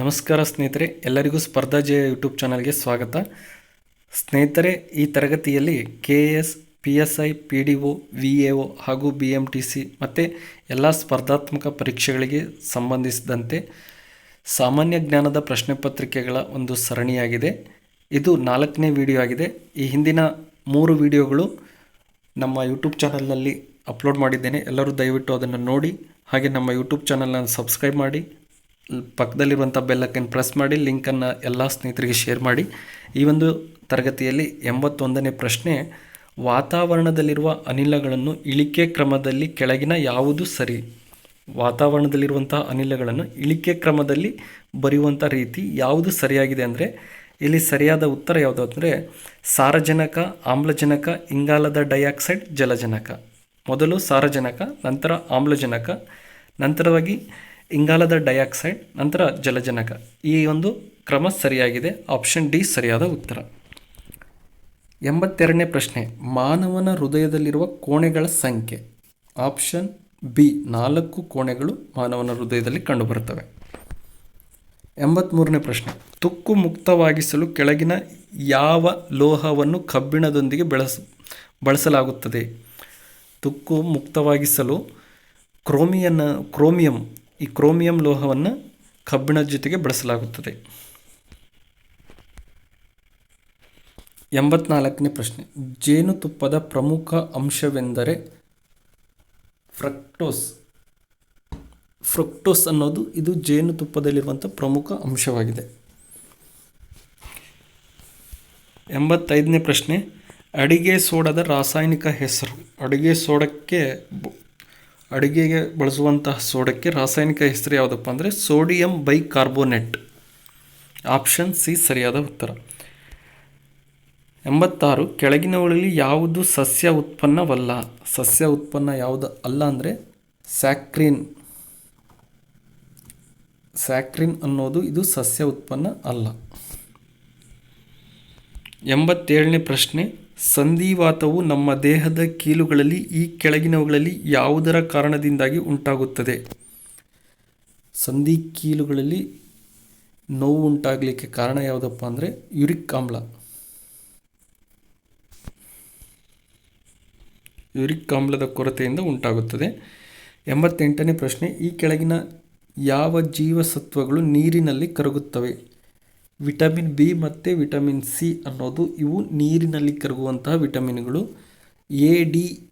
ನಮಸ್ಕಾರ ಸ್ನೇಹಿತರೆ, ಎಲ್ಲರಿಗೂ ಸ್ಪರ್ಧಾ ಜಯ ಯೂಟ್ಯೂಬ್ ಚಾನಲ್ಗೆ ಸ್ವಾಗತ. ಸ್ನೇಹಿತರೆ, ಈ ತರಗತಿಯಲ್ಲಿ K S, P S I, P D O, V A O ಹಾಗೂ ಬಿ ಎಂ ಟಿ ಸಿ ಮತ್ತು ಎಲ್ಲ ಸ್ಪರ್ಧಾತ್ಮಕ ಪರೀಕ್ಷೆಗಳಿಗೆ ಸಂಬಂಧಿಸಿದಂತೆ ಸಾಮಾನ್ಯ ಜ್ಞಾನದ ಪ್ರಶ್ನೆ ಪತ್ರಿಕೆಗಳ ಒಂದು ಸರಣಿಯಾಗಿದೆ. ಇದು ನಾಲ್ಕನೇ ವಿಡಿಯೋ ಆಗಿದೆ. ಈ ಹಿಂದಿನ ಮೂರು ವಿಡಿಯೋಗಳು ನಮ್ಮ ಯೂಟ್ಯೂಬ್ ಚಾನಲ್ನಲ್ಲಿ ಅಪ್ಲೋಡ್ ಮಾಡಿದ್ದೇನೆ. ಎಲ್ಲರೂ ದಯವಿಟ್ಟು ಅದನ್ನು ನೋಡಿ, ಹಾಗೆ ನಮ್ಮ ಯೂಟ್ಯೂಬ್ ಚಾನಲ್ನ ಸಬ್ಸ್ಕ್ರೈಬ್ ಮಾಡಿ ಪಕ್ಕದಲ್ಲಿರುವಂಥ ಬೆಲ್ಲಕ್ಕನ್ನು ಪ್ರೆಸ್ ಮಾಡಿ ಲಿಂಕನ್ನು ಎಲ್ಲ ಸ್ನೇಹಿತರಿಗೆ ಶೇರ್ ಮಾಡಿ. ಈ ಒಂದು ತರಗತಿಯಲ್ಲಿ ಎಂಬತ್ತೊಂದನೇ ಪ್ರಶ್ನೆ, ವಾತಾವರಣದಲ್ಲಿರುವ ಅನಿಲಗಳನ್ನು ಇಳಿಕೆ ಕ್ರಮದಲ್ಲಿ ಕೆಳಗಿನ ಯಾವುದು ಸರಿ? ವಾತಾವರಣದಲ್ಲಿರುವಂಥ ಅನಿಲಗಳನ್ನು ಇಳಿಕೆ ಕ್ರಮದಲ್ಲಿ ಬರೆಯುವಂಥ ರೀತಿ ಯಾವುದು ಸರಿಯಾಗಿದೆ ಅಂದರೆ, ಇಲ್ಲಿ ಸರಿಯಾದ ಉತ್ತರ ಯಾವುದು ಅಂದರೆ, ಸಾರಜನಕ, ಆಮ್ಲಜನಕ, ಇಂಗಾಲದ ಡೈಆಕ್ಸೈಡ್, ಜಲಜನಕ. ಮೊದಲು ಸಾರಜನಕ, ನಂತರ ಆಮ್ಲಜನಕ, ನಂತರವಾಗಿ ಇಂಗಾಲದ ಡೈಆಕ್ಸೈಡ್, ನಂತರ ಜಲಜನಕ. ಈ ಒಂದು ಕ್ರಮ ಸರಿಯಾಗಿದೆ. ಆಪ್ಷನ್ ಡಿ ಸರಿಯಾದ ಉತ್ತರ. ಎಂಬತ್ತೆರಡನೇ ಪ್ರಶ್ನೆ. ಮಾನವನ ಹೃದಯದಲ್ಲಿರುವ ಕೋಣೆಗಳ ಸಂಖ್ಯೆ. Option B. ನಾಲ್ಕು ಕೋಣೆಗಳು ಮಾನವನ ಹೃದಯದಲ್ಲಿ ಕಂಡುಬರುತ್ತವೆ. ಎಂಬತ್ತ್ಮೂರನೇ ಪ್ರಶ್ನೆ. ತುಕ್ಕು ಮುಕ್ತವಾಗಿಸಲು ಕೆಳಗಿನ ಯಾವ ಲೋಹವನ್ನು ಕಬ್ಬಿಣದೊಂದಿಗೆ ಬೆಳೆಸ, ಬಳಸಲಾಗುತ್ತದೆ? ತುಕ್ಕು ಮುಕ್ತವಾಗಿಸಲು ಕ್ರೋಮಿಯನ್ನ, ಕ್ರೋಮಿಯಂ ಈ ಕ್ರೋಮಿಯಂ ಲೋಹವನ್ನು ಕಬ್ಬಿಣದ ಜೊತೆಗೆ ಬಳಸಲಾಗುತ್ತದೆ. ಎಂಬತ್ನಾಲ್ಕನೇ ಪ್ರಶ್ನೆ. ಜೇನುತುಪ್ಪದ ಪ್ರಮುಖ ಅಂಶವೆಂದರೆ ಫ್ರಕ್ಟೋಸ್. ಫ್ರಕ್ಟೋಸ್ ಅನ್ನೋದು ಇದು ಜೇನುತುಪ್ಪದಲ್ಲಿರುವಂಥ ಪ್ರಮುಖ ಅಂಶವಾಗಿದೆ. ಎಂಬತ್ತೈದನೇ ಪ್ರಶ್ನೆ. ಅಡಿಗೆ ಸೋಡದ ರಾಸಾಯನಿಕ ಹೆಸರು. ಅಡಿಗೆ ಸೋಡಕ್ಕೆ ಅಡಿಗೆಗೆ ಬಳಸುವಂತಹ ಸೋಡಕ್ಕೆ ರಾಸಾಯನಿಕ ಹೆಸರು ಯಾವುದಪ್ಪ ಅಂದರೆ ಸೋಡಿಯಂ ಬೈಕಾರ್ಬೋನೇಟ್. ಆಪ್ಷನ್ ಸಿ ಸರಿಯಾದ ಉತ್ತರ. ಎಂಬತ್ತಾರು, ಕೆಳಗಿನವುಗಳಲ್ಲಿ ಯಾವುದು ಸಸ್ಯ ಉತ್ಪನ್ನವಲ್ಲ? ಸಸ್ಯ ಉತ್ಪನ್ನ ಯಾವುದು ಅಲ್ಲ ಅಂದರೆ ಸ್ಯಾಕ್ರಿನ್. ಸ್ಯಾಕ್ರಿನ್ ಅನ್ನೋದು ಇದು ಸಸ್ಯ ಉತ್ಪನ್ನ ಅಲ್ಲ. ಎಂಬತ್ತೇಳನೇ ಪ್ರಶ್ನೆ ಸಂಧಿವಾತವು ನಮ್ಮ ದೇಹದ ಕೀಲುಗಳಲ್ಲಿ ಈ ಕೆಳಗಿನವುಗಳಲ್ಲಿ ಯಾವುದರ ಕಾರಣದಿಂದಾಗಿ ಉಂಟಾಗುತ್ತದೆ? ಸಂಧಿ ಕೀಲುಗಳಲ್ಲಿ ನೋವು ಉಂಟಾಗಲಿಕ್ಕೆ ಕಾರಣ ಯಾವುದಪ್ಪ ಅಂದರೆ ಯುರಿಕ್ ಆಮ್ಲ. ಯುರಿಕ್ ಆಮ್ಲದ ಕೊರತೆಯಿಂದ ಉಂಟಾಗುತ್ತದೆ. ಎಂಬತ್ತೆಂಟನೇ ಪ್ರಶ್ನೆ, ಈ ಕೆಳಗಿನ ಯಾವ ಜೀವಸತ್ವಗಳು ನೀರಿನಲ್ಲಿ ಕರಗುತ್ತವೆ? ವಿಟಮಿನ್ ಬಿ ಮತ್ತು ವಿಟಮಿನ್ ಸಿ ಅನ್ನೋದು ಇವು ನೀರಿನಲ್ಲಿ ಕರಗುವಂತಹ ವಿಟಮಿನ್ಗಳು. ಎ, ಡಿ,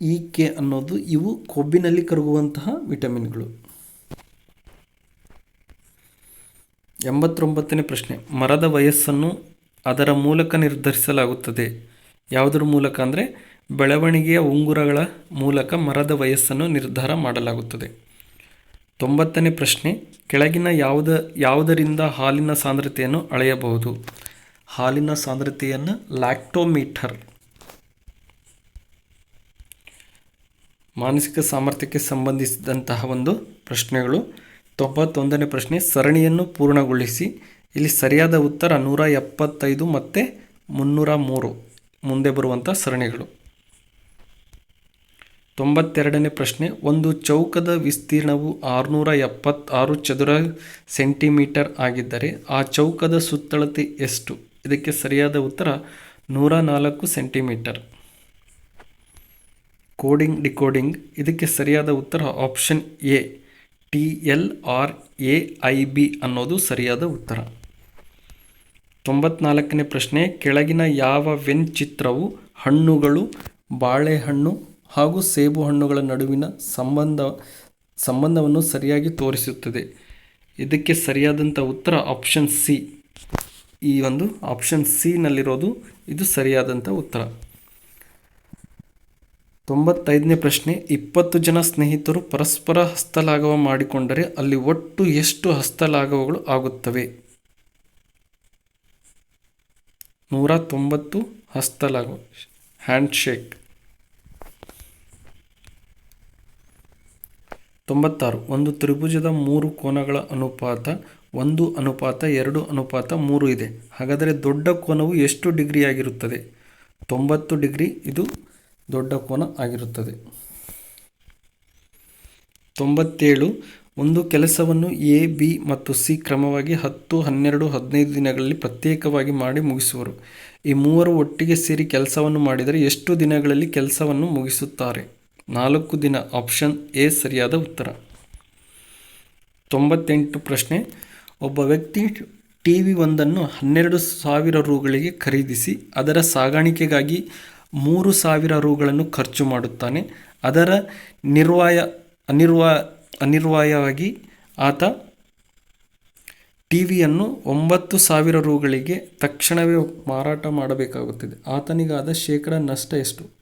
ಇ, ಕೆ ಅನ್ನೋದು ಇವು ಕೊಬ್ಬಿನಲ್ಲಿ ಕರಗುವಂತಹ ವಿಟಮಿನ್ಗಳು. ಎಂಬತ್ತೊಂಬತ್ತನೇ ಪ್ರಶ್ನೆ. ಮರದ ವಯಸ್ಸನ್ನು ಅದರ ಮೂಲಕ ನಿರ್ಧರಿಸಲಾಗುತ್ತದೆ. ಯಾವುದರ ಮೂಲಕ ಅಂದರೆ ಬೆಳವಣಿಗೆಯ ಉಂಗುರಗಳ ಮೂಲಕ ಮರದ ವಯಸ್ಸನ್ನು ನಿರ್ಧಾರ ಮಾಡಲಾಗುತ್ತದೆ. ತೊಂಬತ್ತನೇ ಪ್ರಶ್ನೆ, ಕೆಳಗಿನ ಯಾವುದ, ಯಾವುದರಿಂದ ಹಾಲಿನ ಸಾಂದ್ರತೆಯನ್ನು ಅಳೆಯಬಹುದು? ಹಾಲಿನ ಸಾಂದ್ರತೆಯನ್ನು ಲ್ಯಾಕ್ಟೋಮೀಟರ್. ಮಾನಸಿಕ ಸಾಮರ್ಥ್ಯಕ್ಕೆ ಸಂಬಂಧಿಸಿದಂತಹ ಒಂದು ಪ್ರಶ್ನೆಗಳು. ತೊಂಬತ್ತೊಂದನೇ ಪ್ರಶ್ನೆ, ಸರಣಿಯನ್ನು ಪೂರ್ಣಗೊಳಿಸಿ. ಇಲ್ಲಿ ಸರಿಯಾದ ಉತ್ತರ ನೂರ ಎಪ್ಪತ್ತೈದು ಮತ್ತು ಮುನ್ನೂರ ಮೂರು. ಮುಂದೆ ಬರುವಂಥ ಸರಣಿಗಳು. ತೊಂಬತ್ತೆರಡನೇ ಪ್ರಶ್ನೆ, ಒಂದು ಚೌಕದ ವಿಸ್ತೀರ್ಣವು ಆರುನೂರ ಎಪ್ಪತ್ತಾರು ಚದುರ ಸೆಂಟಿಮೀಟರ್ ಆಗಿದ್ದರೆ ಆ ಚೌಕದ ಸುತ್ತಳತೆ ಎಷ್ಟು? ಇದಕ್ಕೆ ಸರಿಯಾದ ಉತ್ತರ ನೂರ ನಾಲ್ಕು ಸೆಂಟಿಮೀಟರ್. ಕೋಡಿಂಗ್, ಡಿಕೋಡಿಂಗ್, ಇದಕ್ಕೆ ಸರಿಯಾದ ಉತ್ತರ option A, T L R A I B ಅನ್ನೋದು ಸರಿಯಾದ ಉತ್ತರ. ತೊಂಬತ್ನಾಲ್ಕನೇ ಪ್ರಶ್ನೆ, ಕೆಳಗಿನ ಯಾವ ವೆನ್ ಚಿತ್ರವು ಹಣ್ಣುಗಳು, ಬಾಳೆಹಣ್ಣು ಹಾಗೂ ಸೇಬು ಹಣ್ಣುಗಳ ನಡುವಿನ ಸಂಬಂಧ, ಸಂಬಂಧವನ್ನು ಸರಿಯಾಗಿ ತೋರಿಸುತ್ತದೆ. ಇದಕ್ಕೆ ಸರಿಯಾದಂಥ ಉತ್ತರ ಆಪ್ಷನ್ ಸಿ ಈ ಒಂದು ಆಪ್ಷನ್ ಸಿನಲ್ಲಿರೋದು ಇದು ಸರಿಯಾದಂಥ ಉತ್ತರ. ತೊಂಬತ್ತೈದನೇ ಪ್ರಶ್ನೆ. ಇಪ್ಪತ್ತು ಜನ ಸ್ನೇಹಿತರು ಪರಸ್ಪರ ಹಸ್ತಲಾಘವ ಮಾಡಿಕೊಂಡರೆ ಅಲ್ಲಿ ಒಟ್ಟು ಎಷ್ಟು ಹಸ್ತಲಾಘವಗಳು ಆಗುತ್ತವೆ? ನೂರ ತೊಂಬತ್ತು ಹಸ್ತಲಾಘವ. ಹ್ಯಾಂಡ್ಶೇಕ್ ತೊಂಬತ್ತಾರು. ಒಂದು ತ್ರಿಭುಜದ ಮೂರು ಕೋನಗಳ ಅನುಪಾತ, ಒಂದು ಅನುಪಾತ, ಎರಡು ಅನುಪಾತ, ಮೂರು ಇದೆ. ಹಾಗಾದರೆ ದೊಡ್ಡ ಕೋನವು ಎಷ್ಟು ಡಿಗ್ರಿ ಆಗಿರುತ್ತದೆ? ತೊಂಬತ್ತು ಡಿಗ್ರಿ, ಇದು ದೊಡ್ಡ ಕೋನ ಆಗಿರುತ್ತದೆ. ತೊಂಬತ್ತೇಳು. ಒಂದು ಕೆಲಸವನ್ನು ಎ, ಬಿ ಮತ್ತು ಸಿ ಕ್ರಮವಾಗಿ ಹತ್ತು, ಹನ್ನೆರಡು, ಹದಿನೈದು ದಿನಗಳಲ್ಲಿ ಪ್ರತ್ಯೇಕವಾಗಿ ಮಾಡಿ ಮುಗಿಸುವರು. ಈ ಮೂವರು ಒಟ್ಟಿಗೆ ಸೇರಿ ಕೆಲಸವನ್ನು ಮಾಡಿದರೆ ಎಷ್ಟು ದಿನಗಳಲ್ಲಿ ಕೆಲಸವನ್ನು ಮುಗಿಸುತ್ತಾರೆ? ನಾಲ್ಕು ದಿನ ಆಪ್ಷನ್ ಎ ಸರಿಯಾದ ಉತ್ತರ. ತೊಂಬತ್ತೆಂಟು ಪ್ರಶ್ನೆ, ಒಬ್ಬ ವ್ಯಕ್ತಿ ಟಿ ವಿ ಒಂದನ್ನು ಹನ್ನೆರಡು ಸಾವಿರ ರೂಗಳಿಗೆ ಖರೀದಿಸಿ ಅದರ ಸಾಗಾಣಿಕೆಗಾಗಿ ಮೂರು ಸಾವಿರ ರೂಗಳನ್ನು ಖರ್ಚು ಮಾಡುತ್ತಾನೆ. ಅದರ ನಿರ್ವಾಯ, ಅನಿರ್ವಾ, ಅನಿರ್ವಾಯವಾಗಿ ಆತ ಟಿ ವಿಯನ್ನು ಒಂಬತ್ತು ಸಾವಿರ ರೂಗಳಿಗೆ ತಕ್ಷಣವೇ ಮಾರಾಟ ಮಾಡಬೇಕಾಗುತ್ತದೆ. ಆತನಿಗಾದ ಶೇಕಡ ನಷ್ಟ ಎಷ್ಟು?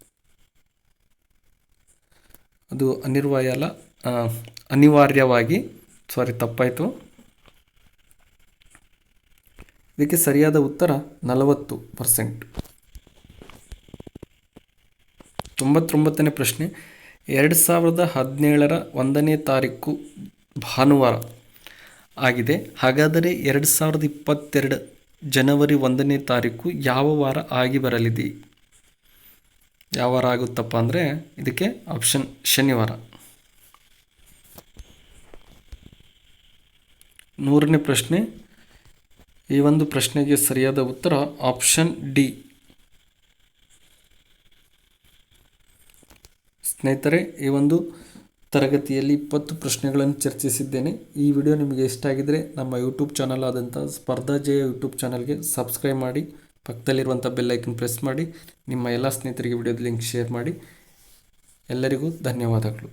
ಅದು ಅನಿರ್ವಾಯ ಅಲ್ಲ ಅನಿವಾರ್ಯವಾಗಿ ಸಾರಿ ತಪ್ಪಾಯಿತು. ಇದಕ್ಕೆ ಸರಿಯಾದ ಉತ್ತರ ನಲವತ್ತು ಪರ್ಸೆಂಟ್. ತೊಂಬತ್ತೊಂಬತ್ತನೇ ಪ್ರಶ್ನೆ. ಎರಡು ಸಾವಿರದ ಹದಿನೇಳರ ಒಂದನೇ ತಾರೀಕು ಭಾನುವಾರ ಆಗಿದೆ. ಹಾಗಾದರೆ ಎರಡು ಸಾವಿರದ ಇಪ್ಪತ್ತೆರಡು ಜನವರಿ ಒಂದನೇ ತಾರೀಕು ಯಾವ ವಾರ ಆಗಿ ಬರಲಿದೆ? ಯಾವ ವಾರ ಆಗುತ್ತಪ್ಪ ಅಂದರೆ ಇದಕ್ಕೆ ಆಪ್ಷನ್ ಶನಿವಾರ. ನೂರನೇ ಪ್ರಶ್ನೆ, ಈ ಒಂದು ಪ್ರಶ್ನೆಗೆ ಸರಿಯಾದ ಉತ್ತರ ಆಪ್ಷನ್ ಡಿ ಸ್ನೇಹಿತರೆ, ಈ ಒಂದು ತರಗತಿಯಲ್ಲಿ ಇಪ್ಪತ್ತು ಪ್ರಶ್ನೆಗಳನ್ನು ಚರ್ಚಿಸಿದ್ದೇನೆ. ಈ ವಿಡಿಯೋ ನಿಮಗೆ ಇಷ್ಟ ಆಗಿದರೆ ನಮ್ಮ ಯೂಟ್ಯೂಬ್ ಚಾನಲ್ ಆದಂಥ ಸ್ಪರ್ಧಾ ಜಯ ಯೂಟ್ಯೂಬ್ ಚಾನಲ್ಗೆ ಸಬ್ಸ್ಕ್ರೈಬ್ ಮಾಡಿ. ಪಕ್ಕದಲ್ಲಿರುವಂಥ ಬೆಲ್ಲೈಕನ್ ಪ್ರೆಸ್ ಮಾಡಿ ನಿಮ್ಮ ಎಲ್ಲ ಸ್ನೇಹಿತರಿಗೆ ವಿಡಿಯೋದ ಲಿಂಕ್ ಶೇರ್ ಮಾಡಿ. ಎಲ್ಲರಿಗೂ ಧನ್ಯವಾದಗಳು.